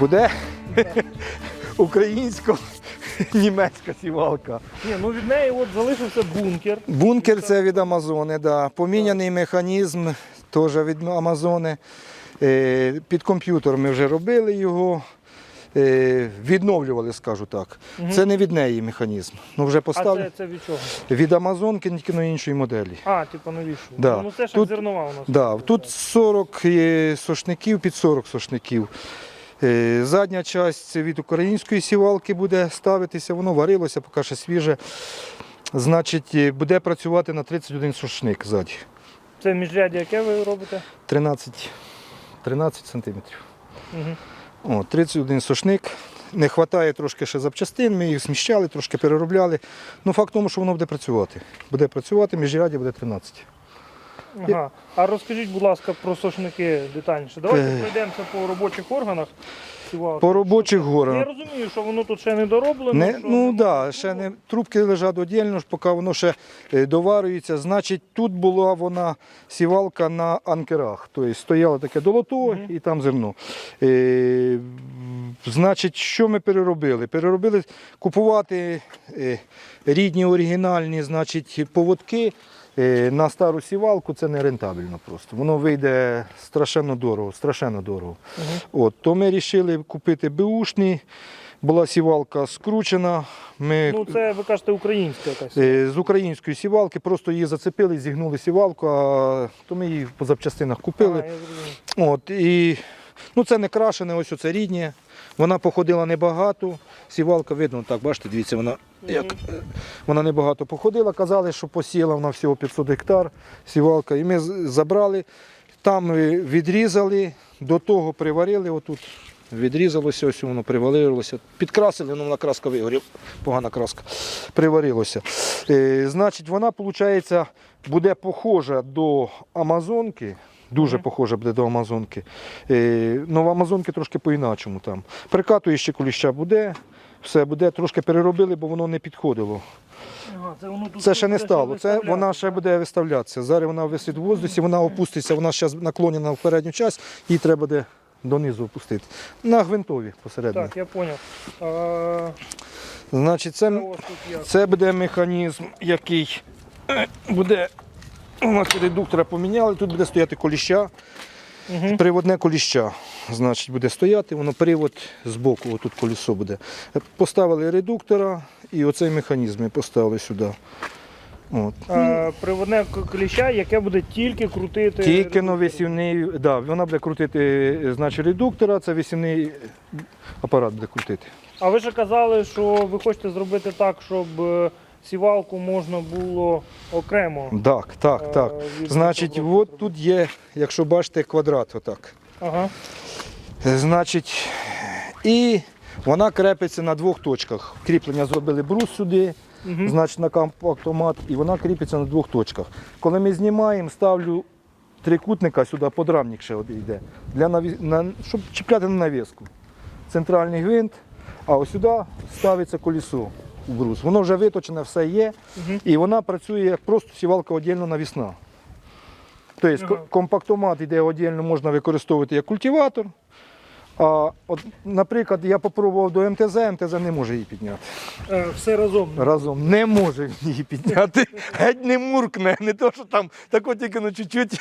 Буде українсько-німецька сівалка. Ні, ну від неї от залишився бункер. Бункер це від Амазони, да. поміняний механізм теж від Амазони. Е, Під комп'ютер ми вже робили його, е, відновлювали, скажу так. Це не від неї механізм. Ну вже А це, це від чого? Від Амазонки, тільки на іншої моделі. А, типу новішу. Да. Ну це ж Тут- зернова у нас. Да, тут 40 сошників, під 40 сошників. Е, Задня частина від української сівалки буде ставитися, воно варилося, поки ще свіже. Значить, е, буде працювати на 31 сошник ззаді. Це міжряддя, яке ви робите? 13, 13 сантиметрів. Угу. О, 31 сошник. Не вистачає трошки ще запчастин, ми їх зміщали, трошки переробляли. Ну, факт в тому, що воно буде працювати. Буде працювати, міжряді буде 13. Ага. А розкажіть, будь ласка, про сошники детальніше. Давайте Е. пройдемося по робочих органах. По робочих Я розумію, що воно тут ще не дороблено. Не, що ну так, да, ще не трубки лежать віддільно, поки воно ще е, доварюється. Значить, тут була вона сівалка на анкерах. Тобто стояло таке долото і там зерно. Е, значить, що ми переробили? Переробили купувати е, рідні оригінальні значить, поводки. Е, На стару сівалку це не рентабельно просто. Воно вийде страшенно дорого, страшенно дорого. От, то ми вирішили купити беушні. Була сівалка скручена. Ми Ну це ви кажете українська якась. е, з української сівалки просто її зацепили, зігнули сівалку, а то ми її по запчастинах А, купили. я. От, і, ну, це не крашене, ось оце ріднє. Вона походила небагато. Сівалка видно, так, бачите, дивіться, вона як е, вона небагато походила. Казали, що посіяла вона всього 500 гектар сівалка. І ми забрали, там відрізали, до того приварили отут. Відрізалося, ось воно приварилося. Підкрасили, ну вона краска вигоріла, погана краска. Приварилося. Е, значить, вона, виходить, буде похожа до Амазонки. Дуже Мгм. похожа буде до Амазонки. Е, ну, в Амазонки трошки по-іначому там. Прикатує ще коліща буде, все буде, трошки переробили, бо воно не підходило. Це ще не стало. Це вона ще буде виставлятися. Зараз вона висить в воздусі, вона опуститься, вона зараз наклонена в передню часть, її треба буде донизу опустити. На гвинтові посередині. Так, я зрозумів. Значить, це, це буде механізм, який е, буде. У нас редуктора поміняли, тут буде стояти коліща. Мгм. Приводне коліща, значить, буде стояти, воно привод з боку, отут колесо буде. Поставили редуктора і оцей механізм ми поставили сюди. От. А, приводне к- кліща, яке буде тільки крутити. Тільки на висівний, да, вона буде крутити е, значить, редуктора, це висівний апарат буде крутити. А ви ж казали, що ви хочете зробити так, щоб е, сівалку можна було окремо. Так, так, е, так. від Значить, блоку от тут є, якщо бачите, квадрат отак. Ага. Е, Значить, і вона крепиться на двох точках. Кріплення зробили брус сюди, Мгм. значить на компактомат, і вона кріпиться на двох точках. Коли ми знімаємо, ставлю трикутника сюди, подрамник ще йде, для наві... на... щоб чіпляти на навіску. Центральний гвинт, а ось сюди ставиться колесо у брус. Воно вже виточене, все є, Угу. і вона працює як просто сівалка віддільно навісна. Тобто компактомат йде віддільно, можна використовувати як культиватор. А от, наприклад, я попробував до МТЗ, МТЗ не може її підняти. Е, Все разом. Разом не може її підняти. Геть не муркне. Не то, що там тако тільки на чуть-чуть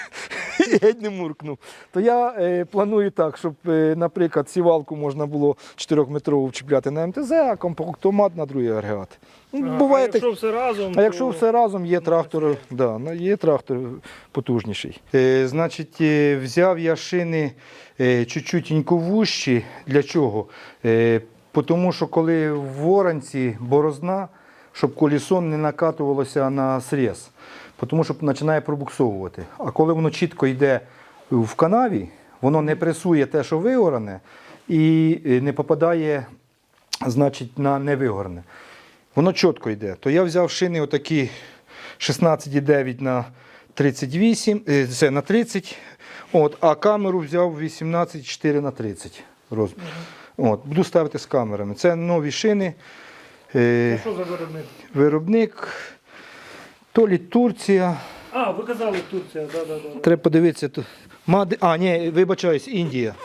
і геть не муркнув. То я е, планую так, щоб, е, наприклад, сівалку можна було 4-метрову вчіпляти на МТЗ, а компактомат на другий агрегат. Ну, Ага, Буває а так. якщо все разом, А якщо то... все разом, є трактор, да, ну, є трактор потужніший. Е, значить, е, взяв я шини е, чуть-чуть вущі. Для чого? Е, тому що коли в воронці борозна, щоб колесо не накатувалося на срез, тому що починає пробуксовувати. А коли воно чітко йде в канаві, воно не пресує те, що вигоране, і е, не попадає значить, на невигорне. Воно чітко йде. То я взяв шини отакі 16,9 на 38, е, це на 30, от, а камеру взяв 18,4 на 30 розмір. От, буду ставити з камерами. Це нові шини. Е, Що за виробник? виробник то лі Турція. А, ви казали Турція, да, да, да. Треба подивитися. А, ні, вибачаюсь, Індія.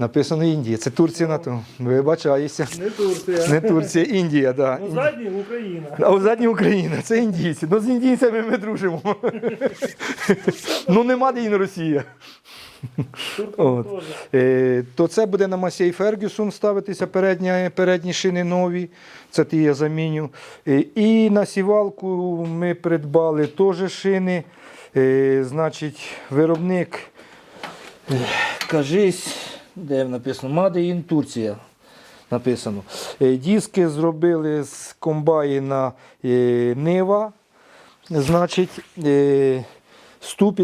Написано Індія. Це Турція на то. Вибачаюся. Не Турція. Не Турція, Індія, так. Ну, Да. задній Україна. А у задній Україна, це індійці. Ну з індійцями ми дружимо. ну нема де і на Росія. От. Е, то це буде на Масей Фергюсон ставитися передня, передні шини нові. Це ті я заміню. Е, і на сівалку ми придбали теж шини. Е, значить, виробник, е, кажись, де написано, Made in Турція. Написано. Е, Диски зробили з комбайна е, Нива. Значить,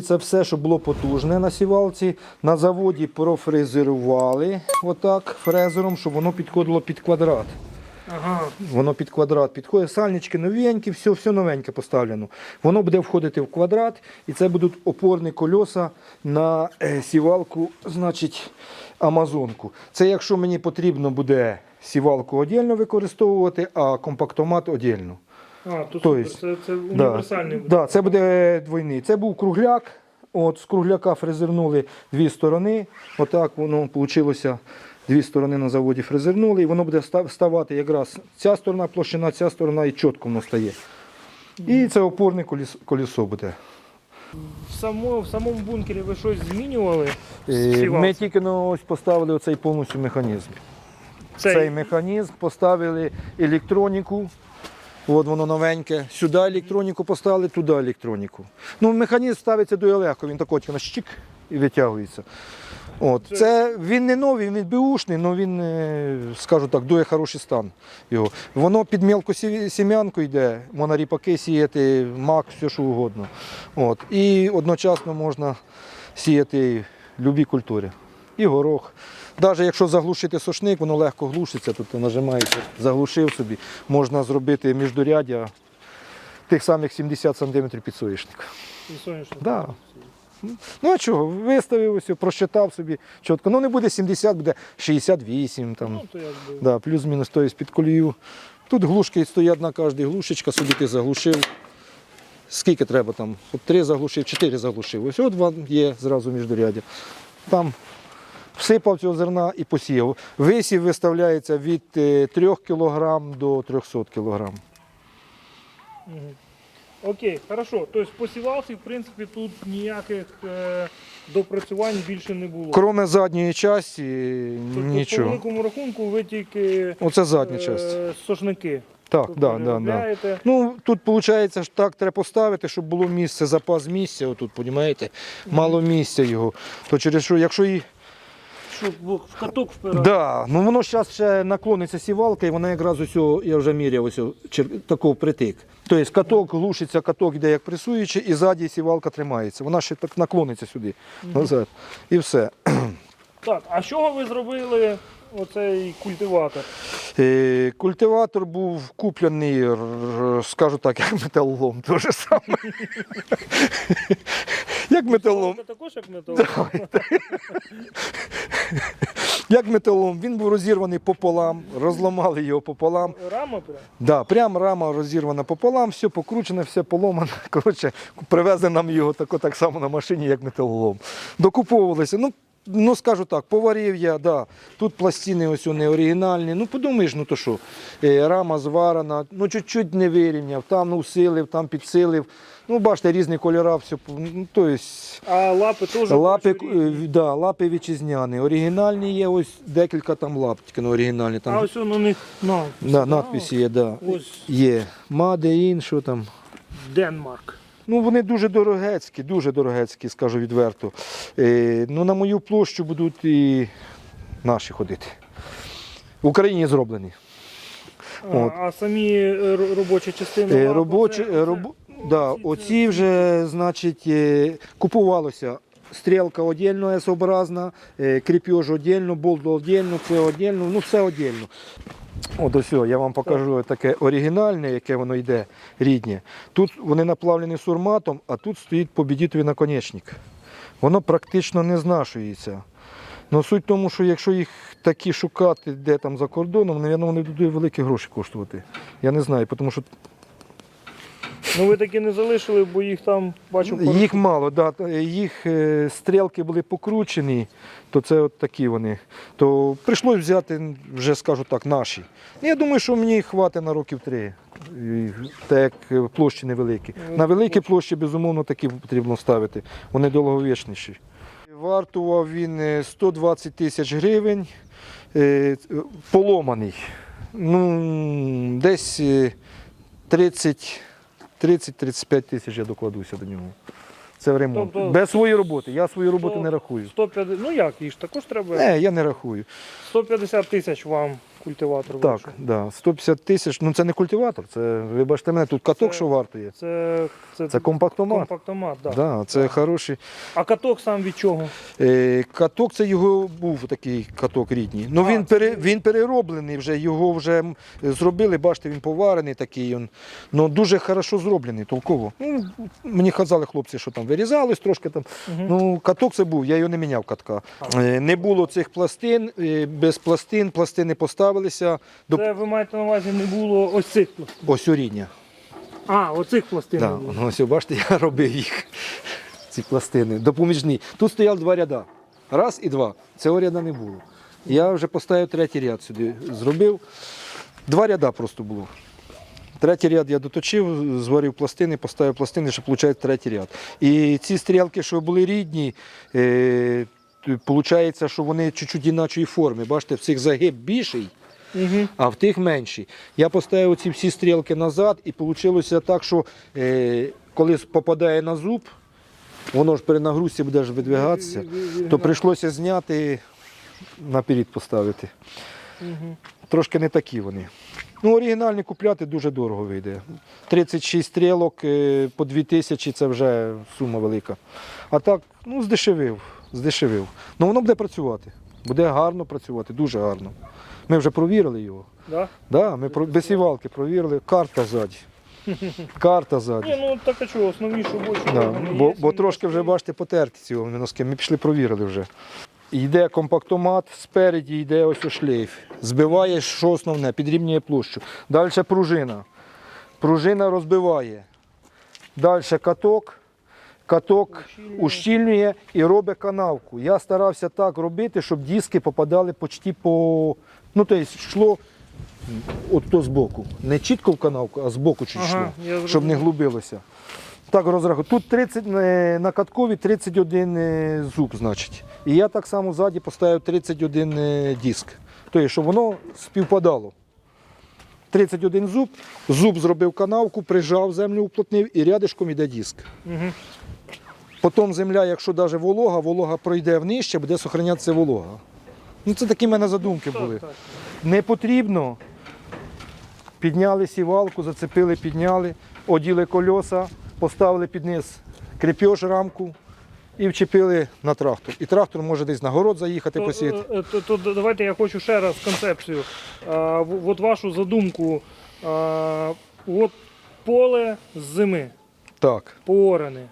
це все, що було потужне на сівалці. На заводі профрезерували отак фрезером, щоб воно підходило під квадрат. Ага. Воно під квадрат підходить. Сальнички новенькі, все, все новеньке поставлено. Воно буде входити в квадрат, і це будуть опорні кольоса на е, сівалку, значить, Амазонку. Це якщо мені потрібно буде сівалку віддільно використовувати, а компактомат віддільно. А, то То супер. есть, Це, це Да. буде. Да, це буде двойний. Це був кругляк. От з кругляка фрезернули дві сторони. Отак воно вийшло. Дві сторони на заводі фрезернули, і воно буде ста- вставати якраз ця сторона площина, ця сторона і чітко воно стає. І це опорне коліс- колесо буде. В, само, в самому бункері ви щось змінювали? Е, Ми тільки ну, ось поставили оцей повністю механізм. Цей, Цей механізм поставили електроніку. От воно новеньке. Сюди електроніку поставили, туди електроніку. Ну, механізм ставиться дуже легко, він такий на щик і витягується. От. Це, він не новий, він беушний, але він, е, скажу так, дуже хороший стан. Його. Воно під мілку сім'янку йде, можна ріпаки сіяти, мак, все що угодно. От. І одночасно можна сіяти любі культури. І горох. Навіть якщо заглушити сошник, воно легко глушиться, тут ти заглушив собі, можна зробити міждорядя тих самих 70 см під соняшник. Да. Ну а чого, виставив ось, просчитав собі чітко. Ну не буде 70, буде 68, там, Ну, то да, плюс-мінус тобто під колію. Тут глушки стоять на кожній глушечка, собі ти заглушив. Скільки треба там? От три заглушив, чотири заглушив. Ось от вам є зразу міждорядя. Там всипав цього зерна і посіяв. Висів виставляється від 3 кг до 300 кг. Окей, хорошо. Тобто по сівалці, в принципі, тут ніяких е, допрацювань більше не було. Кроме задньої частини, Тобто, по нічого. великому рахунку ви тільки Оце задня е, сошники. Так, тут да, да, да. переробляєте. Ну, тут виходить, що так треба поставити, щоб було місце, запас місця, отут, розумієте? Мало місця його. То через що, якщо і. Щоб в каток впирати. Да, ну воно зараз ще наклониться сівалка, і вона якраз ось, я вже міряв, ось чер- такого притик. Тобто каток глушиться, каток йде як пресуючий, і ззаді сівалка тримається. Вона ще так наклониться сюди, назад. І все. Так, а з чого ви зробили оцей культиватор? Е, Культиватор був куплений, р- скажу так, як металолом. Те ж саме. Як металолом. Це також як металолом? Як металолом. Він був розірваний пополам, розламали його пополам. Рама прям? Да, прям рама розірвана пополам, все покручене, все поломане. Коротше, привезли нам його тако, так само на машині, як металолом. Докуповувалися. Ну, ну скажу так, поварив я, да. тут пластини ось не оригінальні. Ну подумаєш, ну то що, е, рама зварена, ну чуть-чуть не вирівняв, там ну, усилив, там підсилив. Ну, бачите, різні кольори, все. Ну, то есть, А лапи теж Лапи, е, да, лапи вітчизняні. Оригінальні є, ось декілька там лап, тільки не оригінальні. Там А ось на них надпис. да, надписи є, да. Ось Є. Маде ін, що там. Денмарк. Ну, вони дуже дорогецькі, дуже дорогецькі, скажу відверто. Е, ну, на мою площу будуть і наші ходити. В Україні зроблені. А, От. а самі е, робочі частини Е, робочі, роб... да, оці- вже, значить, купувалося. Стрілка віддільно S-образна, е, кріпеж віддільно, болт віддільно, це віддільно, ну все віддільно. От ось, я вам покажу таке оригінальне, яке воно йде, ріднє. Тут вони наплавлені сурматом, а тут стоїть побідітовий наконечник. Воно практично не знашується. Ну суть в тому, що якщо їх такі шукати, де там за кордоном, напевно, вони будуть великі гроші коштувати. Я не знаю, тому що Ну ви таки не залишили, бо їх там бачу пару їх мало, да, їх е, стрілки були покручені, то це от такі вони. То прийшлось взяти, вже скажу так, наші. Ну, Я думаю, що мені хватить на років три. І Так як е, площі невеликі. На великі площі, безумовно, такі потрібно ставити. Вони довговічніші. Вартував він е, 120 тисяч гривень, е, поломаний. Ну, десь е, 30 30-35 тисяч я докладуся до нього. Це в ремонт. Тобто- Без своєї роботи. Я свою роботу 100, не рахую. 150, ну як, ж також треба. Не, я не рахую. 150 тисяч вам культиватор Так, вийшов. да, 150 тисяч. Ну це не культиватор, це, вибачте мене, тут каток, Це- що вартує. Це, це, Це компактомат. компактомат, да. Да, це хороший. А каток сам від чого? Е, каток це його був такий каток рідній. Ну А, він, це пере, він. він перероблений вже, його вже м, зробили, бачите, він поварений такий. Он. Ну дуже хорошо зроблений, толково. Ну, мені казали хлопці, що там вирізалось трошки там. Мгм. Ну, каток це був, я його не міняв катка. Е, Не було цих пластин, е, без пластин, пластини поставилися. До... Це ви маєте на увазі не було ось цих пластин. Ось орідня. А, оцих пластин. не Да, було. ось бачите, я робив їх, ці пластини, допоміжні. Тут стояли два ряда. Раз і два. Цього ряда не було. Я вже поставив третій ряд сюди. Зробив. Два ряда просто було. Третій ряд я доточив, зварив пластини, поставив пластини, що виходить третій ряд. І ці стрілки, що були рідні, е, виходить, що вони чуть-чуть інакшої форми. Бачите, в цих загиб більший, Угу. а в тих менші. Я поставив ці всі стрілки назад і вийшло так, що е, коли попадає на зуб, воно ж при нагрузці буде ж видвигатися, то прийшлося зняти, наперед поставити. Угу. Трошки не такі вони. Ну, оригінальні купляти дуже дорого вийде. 36 стрілок е, по 2000 це вже сума велика. А так, ну, здешевив, здешевив. Ну воно буде працювати. Буде гарно працювати, дуже гарно. Ми вже провірили його. Да? Да, ми про без сівалки провірили. Карта ззаді. Карта ззаді. Ні, ну так а чого, основні робочі Да. Бо, бо трошки вже бачите потерті ці носки. Ми пішли провірили вже. Йде компактомат, спереді йде ось шлейф. Збиває, що основне, підрівнює площу. Далі пружина. Пружина розбиває. Далі каток. Каток Ущільнює. ущільнює і робить канавку. Я старався так робити, щоб диски попадали почти по. Ну, тобто йшло от то збоку. Не чітко в канавку, а збоку чуть Ага, йшло, щоб не глубилося. Так розрахую. Тут 30, е, на каткові 31 е, зуб, значить. І я так само ззаді поставив 31 е, диск. Тобто, щоб воно співпадало. 31 зуб, зуб зробив канавку, прижав землю, уплотнив і рядишком йде диск. Мгм. Потім земля, якщо навіть волога, волога пройде внище, буде зберігатися волога. Ну, це такі в мене задумки були. Не потрібно. Підняли сівалку, зацепили, підняли, оділи кольоса, поставили під низ крепеж рамку і вчепили на трактор. І трактор може десь на город заїхати посіяти. е, е, то, то давайте я хочу ще раз концепцію. А, в- от вашу задумку. А, от поле з зими, Так. поорене.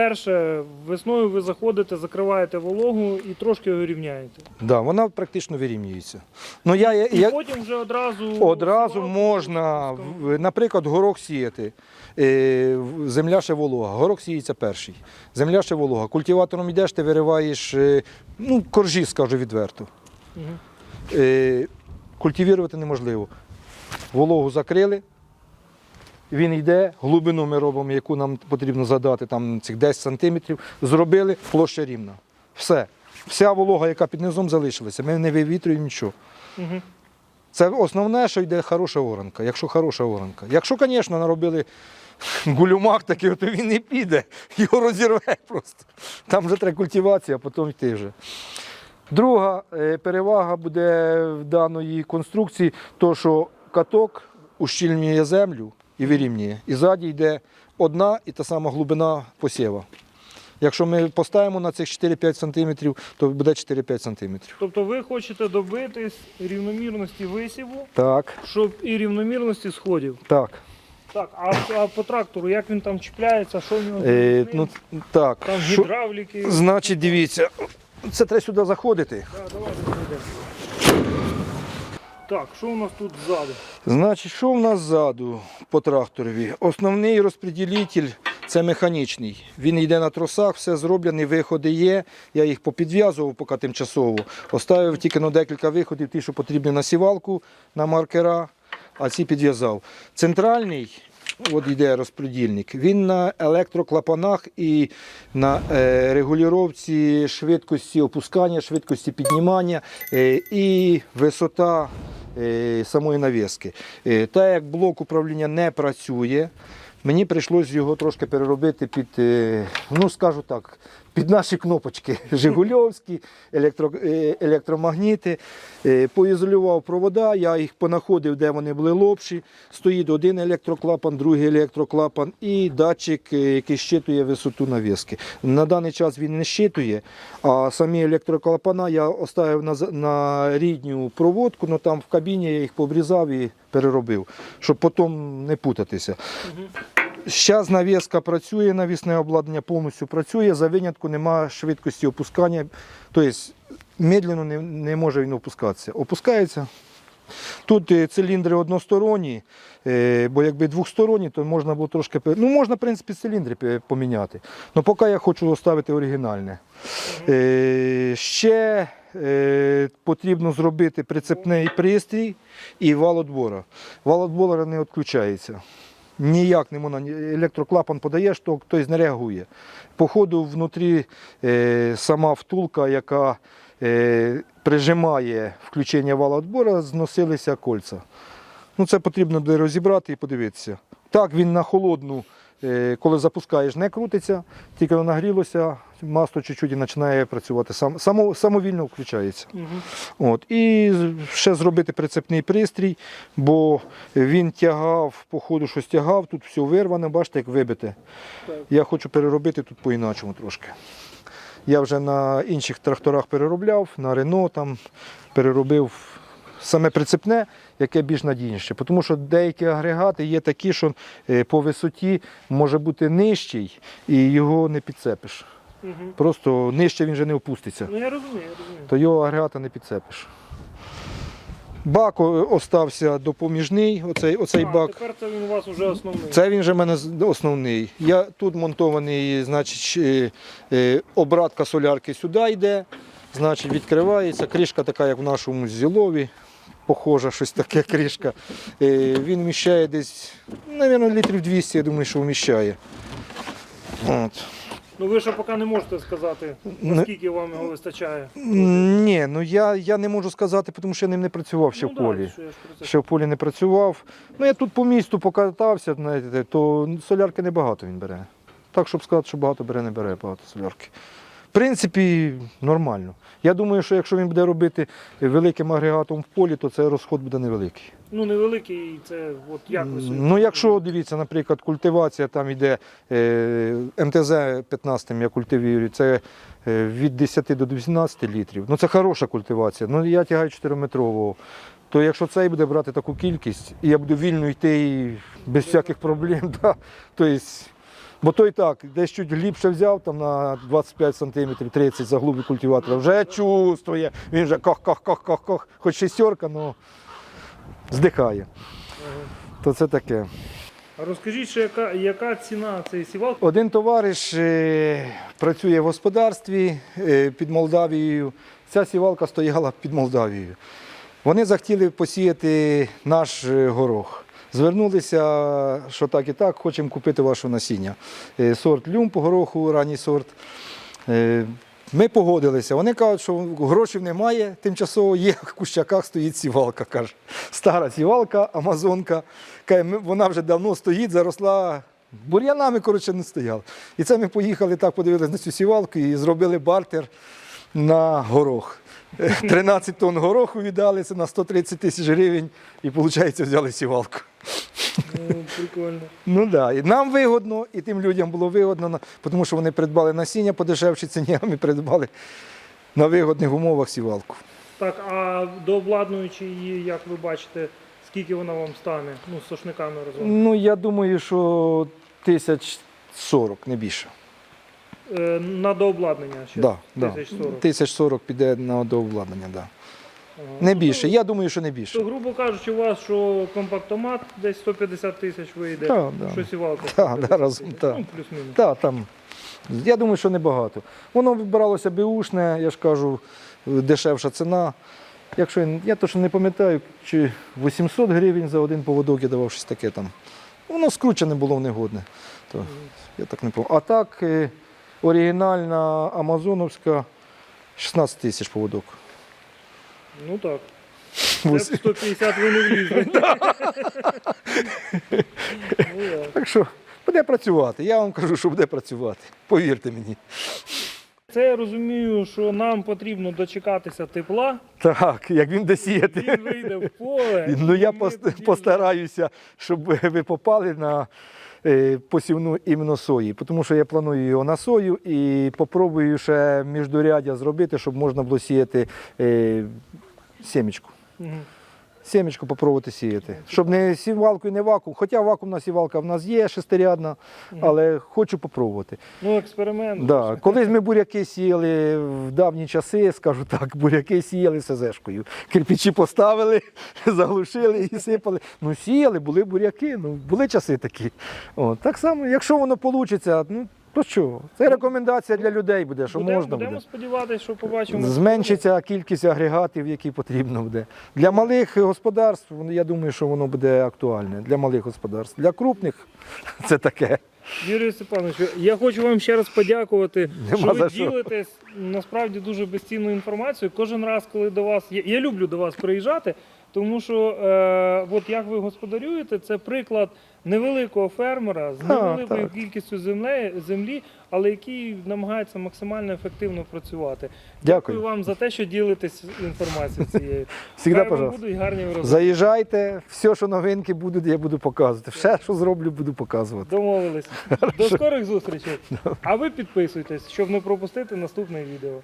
Перше, весною ви заходите, закриваєте вологу і трошки його рівняєте. Да, вона практично вирівнюється. Ну, я, я, І я, потім вже одразу. одразу сівалку можна, в- наприклад, горох сіяти. Е, в- Земля ще волога. Горох сіється перший. Земля ще волога. Культиватором йдеш, ти вириваєш, е, ну, коржі, скажу відверто. Мгм. Е, Культивувати неможливо. Вологу закрили, він йде, глибину ми робимо, яку нам потрібно задати, там цих 10 сантиметрів, зробили, площа рівна. Все. Вся волога, яка під низом залишилася, ми не вивітрюємо нічого. Мгм. Це основне, що йде хороша оранка, якщо хороша оранка. Якщо, звісно, наробили гулюмак такий, то він не піде, його розірве просто. Там вже треба культивація, а потім йти вже. Друга е, перевага буде в даної конструкції, то що каток ущільнює землю і вирівнює. І ззаді йде одна і та сама глибина посєва. Якщо ми поставимо на цих 4-5 см, то буде 4-5 см. Тобто ви хочете добитись рівномірності висіву, Так, щоб і рівномірності сходів. так. Так, а, а по трактору як він там чіпляється, що в нього Е, ну, так. там що- гідравліки. Значить, дивіться, Це треба сюди заходити. Да, давайте зайдемо. Так, що у нас тут ззаду? Значить, що в нас ззаду по тракторові? Основний розподілитель це механічний. Він йде на тросах, все зроблене, виходи є. Я їх попідв'язував поки тимчасово. Оставив тільки на декілька виходів, ті, що потрібні на сівалку, на маркера, а ці підв'язав. Центральний, от йде розподільник, він на електроклапанах і на регулюровці швидкості опускання, швидкості піднімання е, і висота е, самої навіски. Та як блок управління не працює, мені прийшлося його трошки переробити під, е, ну скажу так, під наші кнопочки Жигульовські, електро, е, електромагніти. Е, Поізолював провода, я їх понаходив, де вони були лопші. Стоїть один електроклапан, другий електроклапан і датчик, е, який щитує висоту навіски. На даний час він не щитує, а самі електроклапана я оставив на, на рідню проводку, але там в кабіні я їх пообрізав і переробив, щоб потім не путатися. Зараз навіска працює, навісне обладнання повністю працює, за винятку немає швидкості опускання. Тобто медленно не, не може він опускатися. Опускається. Тут е, циліндри односторонні, е, бо якби двосторонні, то можна було трошки. Ну, можна, в принципі, циліндри поміняти. Але поки я хочу оставити оригінальне. Е, Ще потрібно зробити прицепний пристрій і вал отбора. Вал отбора не відключається. Ніяк не можна, електроклапан подаєш, то хтось не реагує. Походу, внутрі е, сама втулка, яка е, прижимає включення вала відбору, зносилися кольця. Ну, це потрібно буде розібрати і подивитися. Так, він на холодну, коли запускаєш, не крутиться, тільки нагрілося, масло чуть-чуть і починає працювати. Само, самовільно включається. Угу. От. І ще зробити прицепний пристрій, бо він тягав, по ходу щось тягав, тут все вирване, бачите, як вибите. Так. Я хочу переробити тут по-іначому трошки. Я вже на інших тракторах переробляв, на Рено там переробив саме прицепне, яке більш надійніше. Тому що деякі агрегати є такі, що е, по висоті може бути нижчий і його не підцепиш. Угу. Просто нижче він вже не опуститься Ну я розумію, я розумію. то його агрегата не підцепиш. Бак остався допоміжний, оцей, оцей а, бак. Тепер це він у вас вже основний. Це він вже в мене основний. Я, тут монтований, значить, е, е, обратка солярки сюди йде, значить, відкривається. Кришка така, як в нашому зілові. Похожа, щось таке кришка. Е, Він вміщає десь, мабуть, літрів 200, я думаю, що вміщає. От. Ну ви ще поки не можете сказати, наскільки вам його вистачає. Ні, ну я, я не можу сказати, тому що я ним не працював ще ну, в полі. Да, що ще в полі не працював. Ну, я тут по місту покатався, знаєте, то солярки небагато він бере. Так, щоб сказати, що багато бере, не бере багато солярки. Принципі, нормально. Я думаю, що якщо він буде робити великим агрегатом в полі, то цей розход буде невеликий. Ну невеликий, це от як ви собі- Ну, якщо дивіться, наприклад, культивація там йде е, МТЗ 15 я культивірую, це е, від 10 до 12 літрів. Ну це хороша культивація. Ну я тягаю 4-метрового. То якщо цей буде брати таку кількість, і я буду вільно йти і без всяких проблем, да, то есть, бо той так, десь чуть глибше взяв, там на 25 см, 30 заглуби культиватора, вже чувствує, він вже кох-кох-кох-кох-кох, хоч шестерка, але здихає. То це таке. А розкажіть, ще, яка, яка ціна цієї сівалки? Один товариш е, працює в господарстві е, під Молдавією. Ця сівалка стояла під Молдавією. Вони захотіли посіяти наш е, горох. Звернулися, що так і так, хочемо купити ваше насіння. Е, Сорт люмп гороху, ранній сорт. Е, Ми погодилися. Вони кажуть, що грошей немає, тимчасово є в кущаках стоїть сівалка. Каже. Стара сівалка, амазонка. Вона вже давно стоїть, заросла. Бур'янами, коротше, не стояла. І це ми поїхали так, подивилися на цю сівалку і зробили бартер на горох. Е, 13 тонн гороху віддали, це на 130 тисяч гривень, і, виходить, взяли сівалку. Ну, прикольно. Ну так, да. і нам вигодно, і тим людям було вигодно, тому що вони придбали насіння по дешевшій ціні, а ми придбали на вигодних умовах сівалку. Так, а до обладнуючи її, як ви бачите, скільки вона вам стане? Ну, з сошниками разом. Ну, я думаю, що тисяч сорок, не більше. Е, на дообладнання ще Да, да. 1040. Піде на дообладнання, да. Ага. Не більше. Я думаю, що не більше. То, грубо кажучи, у вас що компактомат десь 150 тисяч вийде, Так, да. що сівалка. Так, 150 да, разом, так. Ну, плюс-мінус. Так, там. Я думаю, що небагато. Воно вибиралося беушне, я ж кажу, дешевша ціна. Якщо я, я точно не пам'ятаю, чи 800 гривень за один поводок я давав щось таке там. Воно скручене було в негодне. То, я так не пам'ятаю. А так, е, оригінальна Амазоновська 16 тисяч поводок. Ну так. Це 150 ви не влізли. ну. Так що буде працювати. Я вам кажу, що буде працювати. Повірте мені. Це я розумію, що нам потрібно дочекатися тепла. Так, як він де сіяти. Він вийде в поле. Ну я постараюся, щоб ви попали на посівну іменно сої, тому що я планую його на сою і попробую ще міждурядя зробити, щоб можна було сіяти е, сімечку. Сімечку попробувати сіяти. Щоб не сівалкою, не вакуум. Хоча вакуумна сівалка в нас є шестирядна, але хочу попробувати. Ну, експеримент. Да. Колись ми буряки сіяли в давні часи, скажу так, буряки сіяли СЗшкою. Кирпичі поставили, заглушили і сипали. Ну, сіяли, були буряки, ну, були часи такі. О, так само, якщо воно вийде, ну то що? Це рекомендація для людей буде, що будемо, можна будемо буде. сподіватися, що побачимо. Зменшиться кількість агрегатів, які потрібно буде. Для малих господарств, ну, я думаю, що воно буде актуальне. Для малих господарств. Для крупних це таке. Юрій Степанович, я хочу вам ще раз подякувати, Нема що ви що. ділитесь насправді дуже безцінною інформацією. Кожен раз, коли до вас я, я люблю до вас приїжджати, тому що е, от як ви господарюєте, це приклад невеликого фермера з невеликою кількістю землі, землі, але який намагається максимально ефективно працювати. Дякую. вам за те, що ділитесь інформацією цією. Всегда, Хай вам пожалуйста. будуть гарні вироби. Заїжджайте, все, що новинки будуть, я буду показувати. Все, що зроблю, буду показувати. Домовились. До скорих зустрічей. А ви підписуйтесь, щоб не пропустити наступне відео.